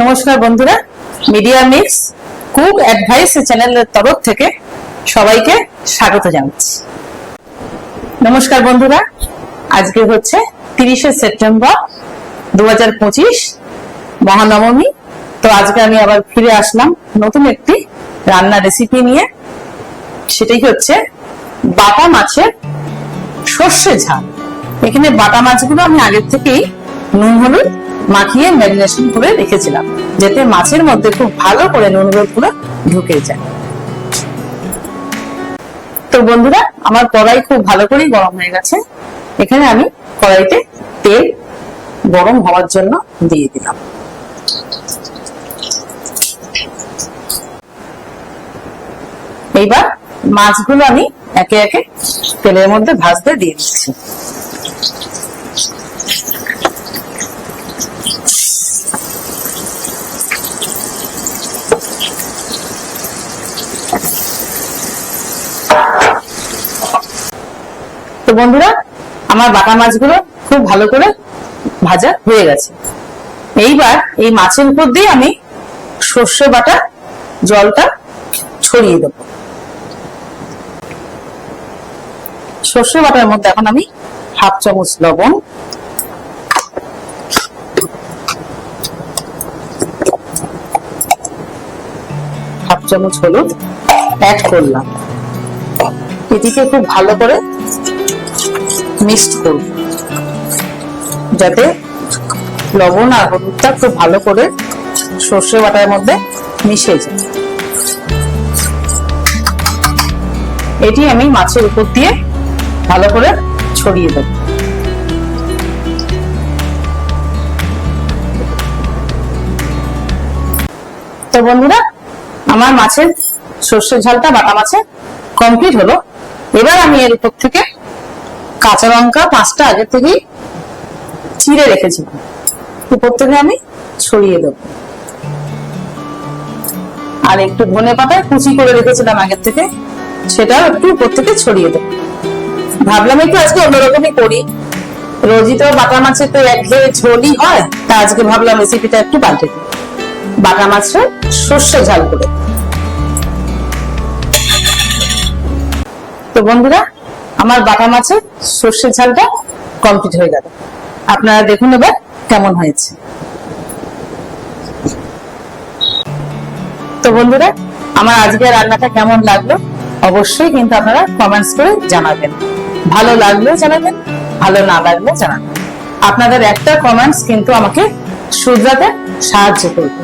নমস্কার বন্ধুরা media mix cook advice চ্যানেলের তরফ থেকে সবাইকে স্বাগত জানাচ্ছি। নমস্কার বন্ধুরা, আজকে হচ্ছে তিরিশে সেপ্টেম্বর দু হাজার পঁচিশ, মহানবমী। তো আজকে আমি আবার ফিরে আসলাম নতুন একটি রান্না রেসিপি নিয়ে। সেটাই হচ্ছে বাটা মাছের সর্ষে ঝাল। এখানে বাটা মাছগুলো আমি আগের থেকেই নুন, হলুদ মাখিয়ে ম্যারিনেশন করে রেখেছিলাম, যাতে মাছের মধ্যে খুব ভালো করে নুনগুলো ঢুকে যায়। তো বন্ধুরা, আমার কড়াই খুব ভালো করেই গরম হয়ে গেছে। এখানে আমি কড়াইতে তেল গরম হওয়ার জন্য দিয়ে দিলাম। এইবার মাছগুলো আমি একে একে তেলের মধ্যে ভাজতে দিয়ে দিচ্ছি। তো বন্ধুরা, আমার বাটা মাছগুলো খুব ভালো করে ভাজা হয়ে গেছে। এইবার এই মাছের উপর দিয়ে আমি সর্ষে বাটা জলটা ছড়িয়ে দেব। সর্ষে বাটার মধ্যে এখন আমি হাফ চামচ লবণ, হাফ চামচ হলুদ অ্যাড করলাম। এটিকে খুব ভালো করে মিক্সড করব যাতে লবণ আর হলুদটা খুব ভালো করে সর্ষে বাটার মধ্যে মিশে যায়। এটি আমি মাছের উপর দিয়ে ভালো করে ছড়িয়ে দেব। তো বন্ধুরা, আমার মাছের সর্ষে ঝালটা বাটা মাছের কমপ্লিট হলো। এবার আমি এর উপর থেকে কাঁচা লঙ্কা পাঁচটা আগে থেকেই চিড়ে রেখেছিলাম উপর থেকে আমি ছড়িয়ে দেব। আর একটু ধনে পাতা কুচি করে রেখেছিলাম আগের থেকে সেটাও একটু উপর থেকে ছড়িয়ে দেব। ভাবলাম একটু আজকে অন্যরকমই করি। রোজই তো বাটা মাছের তো একঘেয়ে ঝোলই হয়, তা আজকে ভাবলাম রেসিপিটা একটু পাল্টে দিই বাটা মাছের সর্ষে ঝাল করে। তো বন্ধুরা আমার বাটা মাছের সর্ষে ঝালটা কমপ্লিট হয়ে গেল। আপনারা দেখুন এবার কেমন হয়েছে। তো বন্ধুরা, আমার আজকের রান্নাটা কেমন লাগল? অবশ্যই কিন্তু আপনারা কমেন্টস করে জানাবেন। ভালো লাগলেও জানাবেন, ভালো না লাগলেও জানাবেন। আপনাদের একটা কমেন্টস কিন্তু আমাকে শুধরাতে সাহায্য করবে।